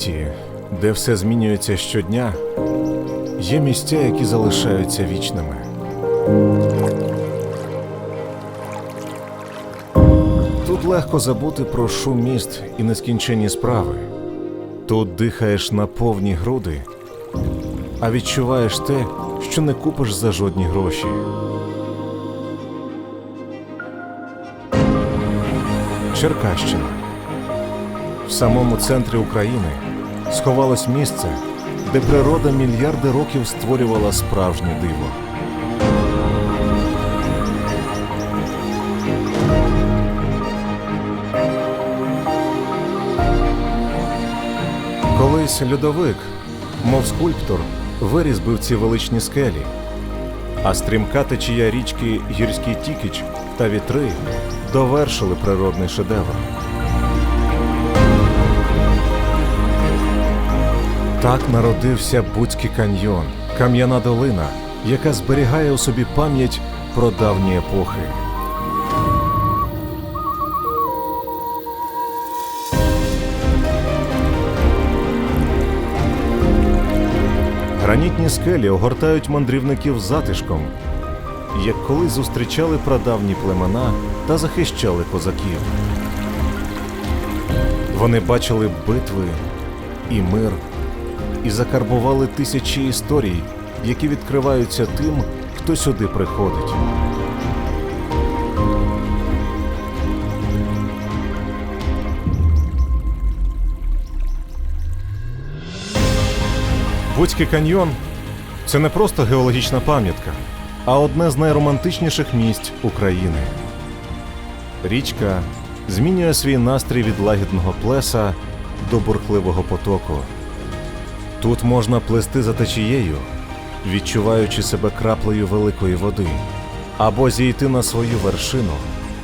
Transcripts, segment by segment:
світі, де все змінюється щодня, є місця, які залишаються вічними. Тут легко забути про шум міст і нескінченні справи. Тут дихаєш на повні груди, а відчуваєш те, що не купиш за жодні гроші. Черкащина. В самому центрі України сховалось місце, де природа мільярди років створювала справжнє диво. Колись льодовик, мов скульптор, вирізбив ці величні скелі, а стрімка течія річки Гірський Тікіч та вітри довершили природний шедевр. Так народився Буцький каньйон, кам'яна долина, яка зберігає у собі пам'ять про давні епохи. Гранітні скелі огортають мандрівників затишком, як колись зустрічали прадавні племена та захищали козаків. Вони бачили битви і мир, і закарбували тисячі історій, які відкриваються тим, хто сюди приходить. Буцький каньйон це не просто геологічна пам'ятка, а одне з найромантичніших місць України. Річка змінює свій настрій від лагідного плеса до бурхливого потоку. Тут можна плести за течією, відчуваючи себе краплею великої води, або зійти на свою вершину,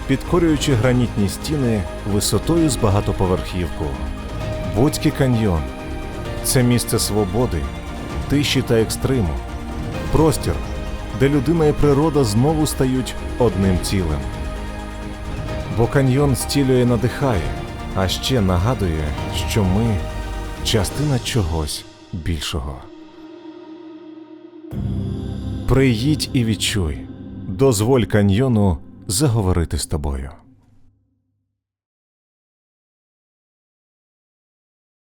підкорюючи гранітні стіни висотою з багатоповерхівку. Буцький каньйон це місце свободи, тиші та екстриму, простір, де людина і природа знову стають одним цілим. Бо каньйон стілює надихає, а ще нагадує, що ми частина чогось більшого. Приїдь і відчуй, дозволь каньйону заговорити з тобою.